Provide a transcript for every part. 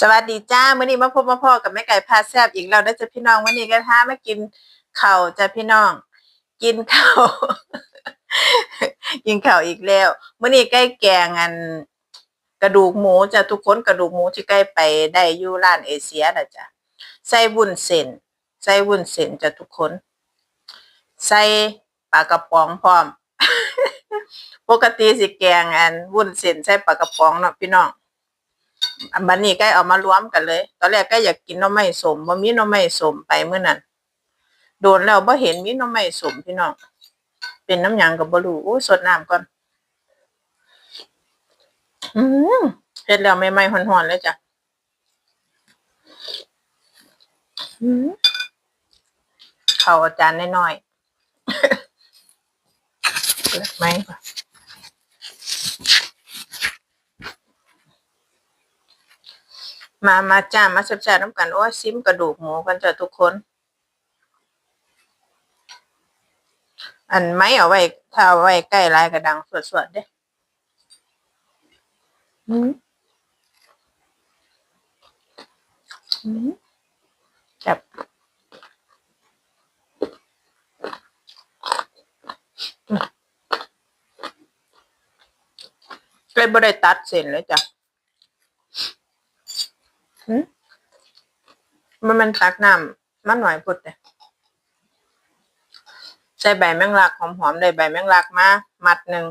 สวัสดีจ้าเมื้อนี้มาพบมาพ่อกับแม่ไก่พาแซบอีกแล้วนะจ๊ะพี่น้องมื้อนี้ก็ท้ามากินข้าวจ้ะพี่น้อง กินข้าวกินข้าวอีกแล้วเมื้อนี้ใกล้แกงอัน กระดูกหมูจ้ะทุกคนกระดูกหมูที่ใกล้ไปได้อยู่ร้านเอเชียนะจ้ะใส่วุ้นเส้นใส่วุ้นเส้นจ้ะทุกคน ใส่ปลากระป๋องพร้อม ปกติสิแกงอันวุ้นเส้นใส่ปลากระป๋องเนาะพี่น้อง บัดนี้ใกล้เอามารวมกันเลย ตอนแรกก็อยากกินหน่อไม้สมบ่มีหน่อไม้สมไปเมื้อนั้นโดนแล้วบ่เห็นมีหน่อไม้สมพี่น้องเป็นน้ำหยังก็บ่รู้โอ้สดน้ำก่อน อืมเฮ็ดแล้วใหม่ๆฮ้อนๆเลยจ้ะอืมเข้าอาจารย์น้อยๆเปิดไหมก่อน มามาจ้า มาแซ่บๆน้ำกัน โอ้ยซิมกระดูกหมูกันจ้ะทุกคน อันไม้เอาไว้ ถ้าเอาไว้ใกล้ลายกระดังสวดๆเด้อืมอืมแบบเลยบ่ได้ตัดเส้นเลยจ้ะหืม มันมันตักน้ำมันหน่อยพุดเลยใส่ใบแมงลักหอมๆได้ใบแมงลักมามัดหนึ่ง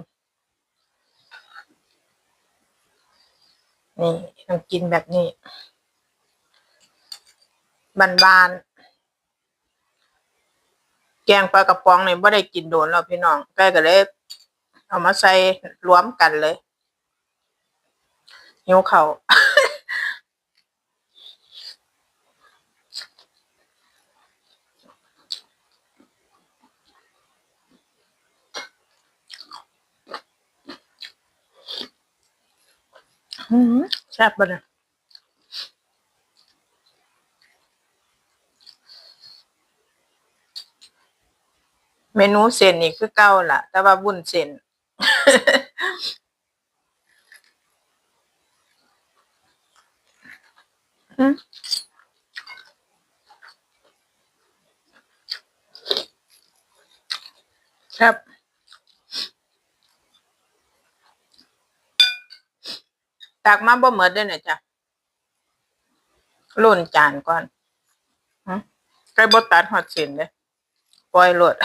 นี่ต้องกินแบบนี้บานๆแกงปลากระป๋องเนี่ไม่ได้กินโดนแล้วพี่น้องใกล้ก็เลย เอามาใส่รวมกันเลยหิวเขาว อืม แซ่บปะเนี่ยเมนูเส้นนี่คือเก่าล่ะ แต่ว่าวุ้นเส้นอืมครับ ตักมาบ่หมดเด้เนี่ยจ้ะล่นจานก่อนหึใกล้บ่ตัดฮอดส้นเด้ปล่อยโลด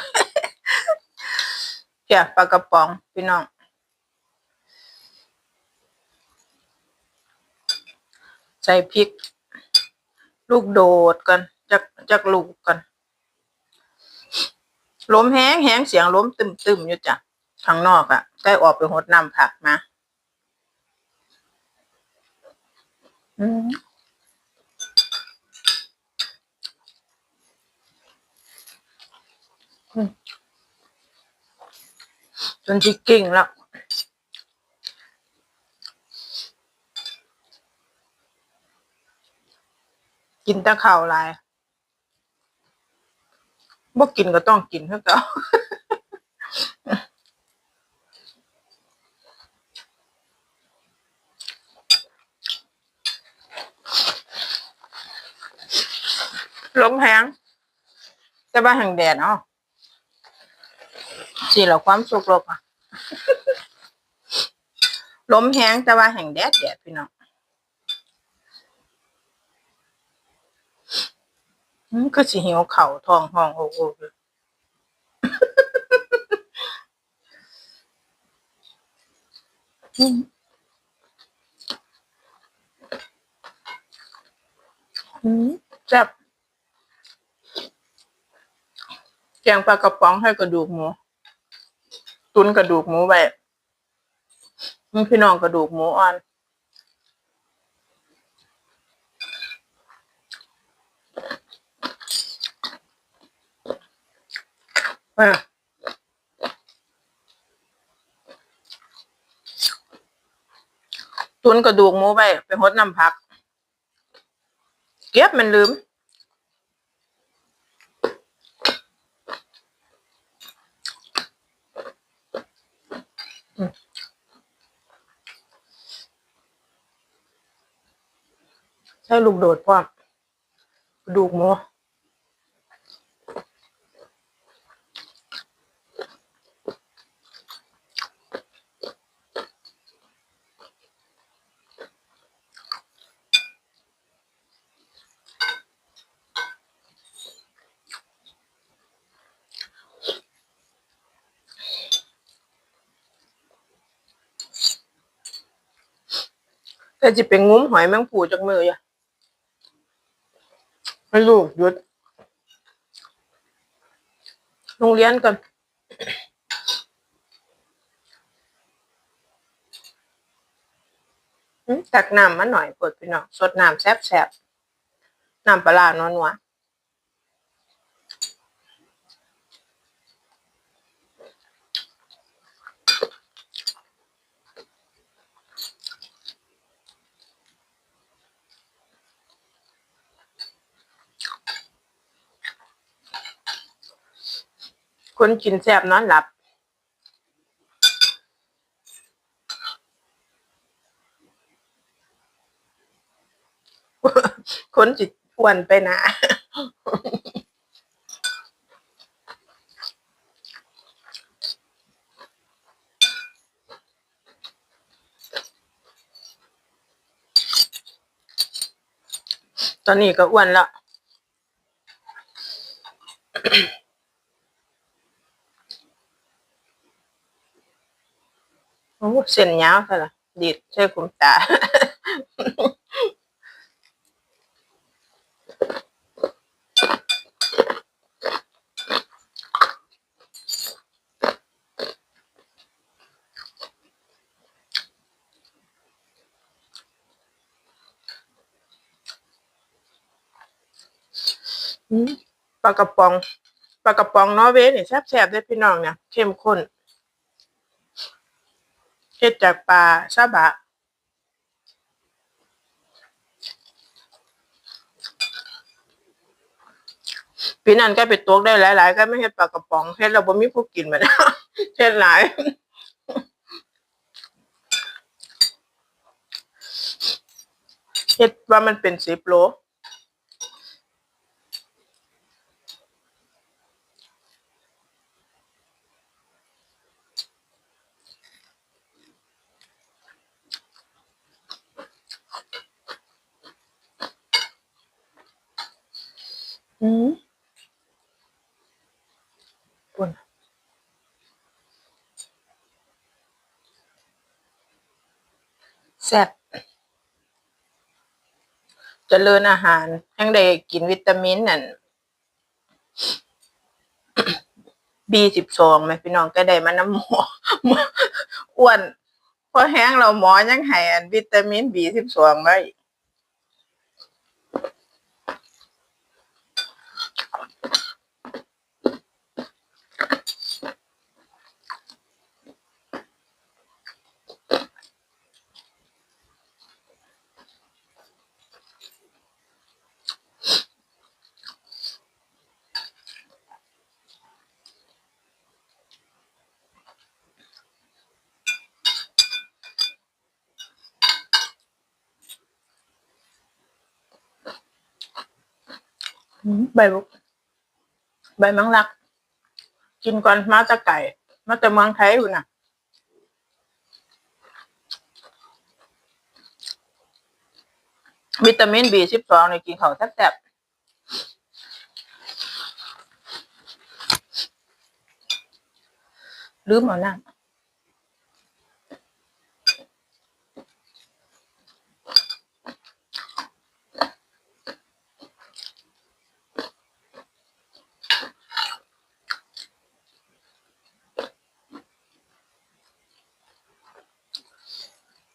เพียปลากระป๋องพี่น้องใส่พริก ลูกโดดกันจักจักลูกกันลมแห้งแห้งเสียงลมตึมตึมอยู่จ้ะข้างนอกอะ่ะใกล้ออกไปหดน้ำผักมา อืมจนจิกิ่งแล้วกินตะข่าวหลายบ่กินก็ต้องกินเท่าเก่า ลมแหงแต่ว่าแห่งแดดเนาะสิเราความสุขลบอะลมแหงแต่ว่าแห่งแดดแดดพี่น้องก็สิหิวเข่าทองห้องโอ้โหอืมอืมแซ่บ แกงปลากระป๋องให้กระดูกหมู ตุนกระดูกหมูไว้มึงพี่น้องกระดูกหมูอ่อนเออตุนกระดูกหมูไปไปหดน้ำผัก เก็บมันลืม ใช่ลูกโดดพร้อมกระดูกหมูแต่จะเป็นงุ้มหอยแมงปูจากมืออย่ะ ให้ลูกหยุดโรงเรียนก่อนอืมตักน้ำมาหน่อยเปิดพี่น้องสดน้ำแซ่บๆน้ำปลาร้านัวๆ คนกินแซ่บนอนหลับ คนจิตอ้วนไปนะตอนนี้ก็อ้วนแล้ว อ้เส้นยาวซะละดีดใช่คุณตา ปลากระป๋อง ปลากระป๋องนอร์เวย์นี่แซ่บๆเด้พี่น้องเนี่ยเข้มข้น ฮ็ดจากปลาซาบะ ปีนั้นก็ไปตกได้หลาย ๆ ก็ไม่เฮ็ดปลากระป๋องเฮ็ดเราบ่มีผู้กินมาแล้วเฮ็ดหลายเฮ็ดว่ามันเป็นสิบโล อืมปุ่นแซ่บเจริญอาหารยังได้กินวิตามินนั่น B สิบสองไหมพี่น้องก็ได้มาน้ำหมอออ้วนพอแห้งเราหมอยังให้อันวิตามิน B สิบสองไว้ ใบบุกใบมังลัก กินก่อนมาจากไก่ มาจากเมืองไทยอยู่น่ะวิตามินบีสิบสองในกินเขาแซ่บๆลืมเอาน้ำ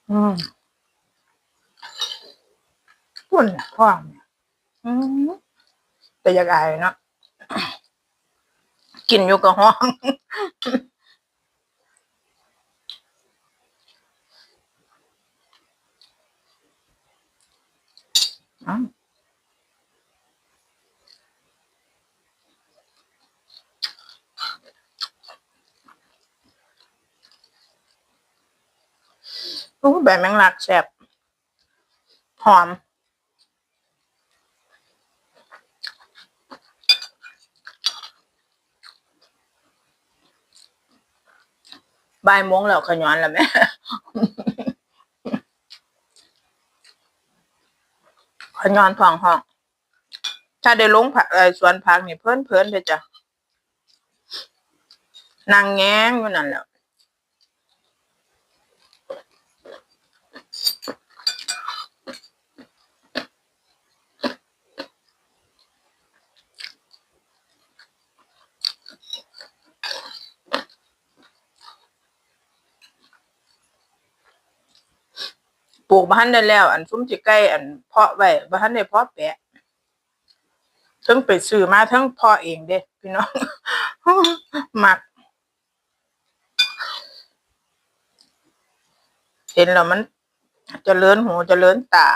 อืม ปุ่นพ่อเนี่ยแต่อยากอายเนาะกินอยู่กับห้องอ้าวโอ้ใบแมงลักแซ่บหอม บ่ายโมงแล้วขย้อนแล้วแม่ขย้อนท้องห้อง ถ้าได้ลงผักเอ่อสวนผักนี่เพิ่นเพิ่นเลยจ้ะนางแง้งอยู่นั่นแหละ ปลูกบ้านได้แล้ว อันซุ้มจิใกล้อันเพาะไว้บ้านได้เพาะแปะทั้งไปซื้อมาทั้งเพาะเองเด้พี่น้องหมัก เห็นแล้วมันเจริญหูเจริญตา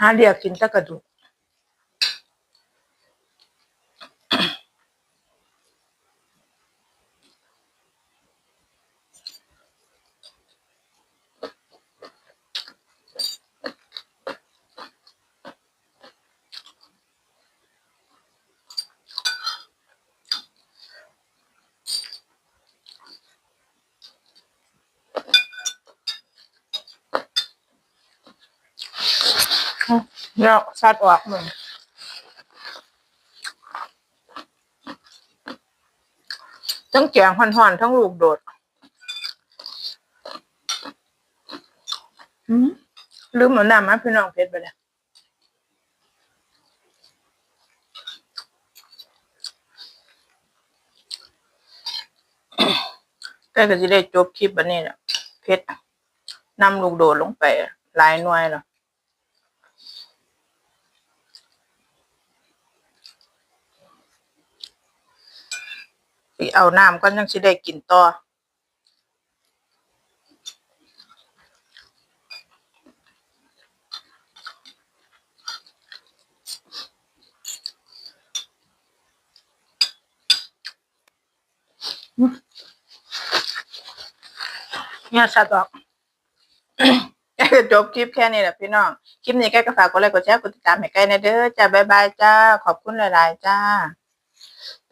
หาเรียกกินแตะกระดูก แล้วสัดออกมึงทั้งแกงห่อนๆทั้งลูกโดดอืมลืมเหมือนน้ำมาพี่น้องเพชรไปเลยใกล้ก็จะได้จบคลิปบันนี้แหละเพชรนำลูกโดดลงไปหลายหน่วยแล้ว สิเอาน้ำก็ยังสิได้กินต่อเนี่ยชัดออกจบคลิปแค่นี้แหละพี่น้อง คลิปนี้แกก็ฝากกดไลค์กดแชร์กดติดตามให้ใกล้นะเด้อจ้าบ๊ายบายจ้า ขอบคุณหลาย ๆ จ้า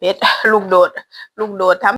เป็ดลูกโดด ลูกโดดทำ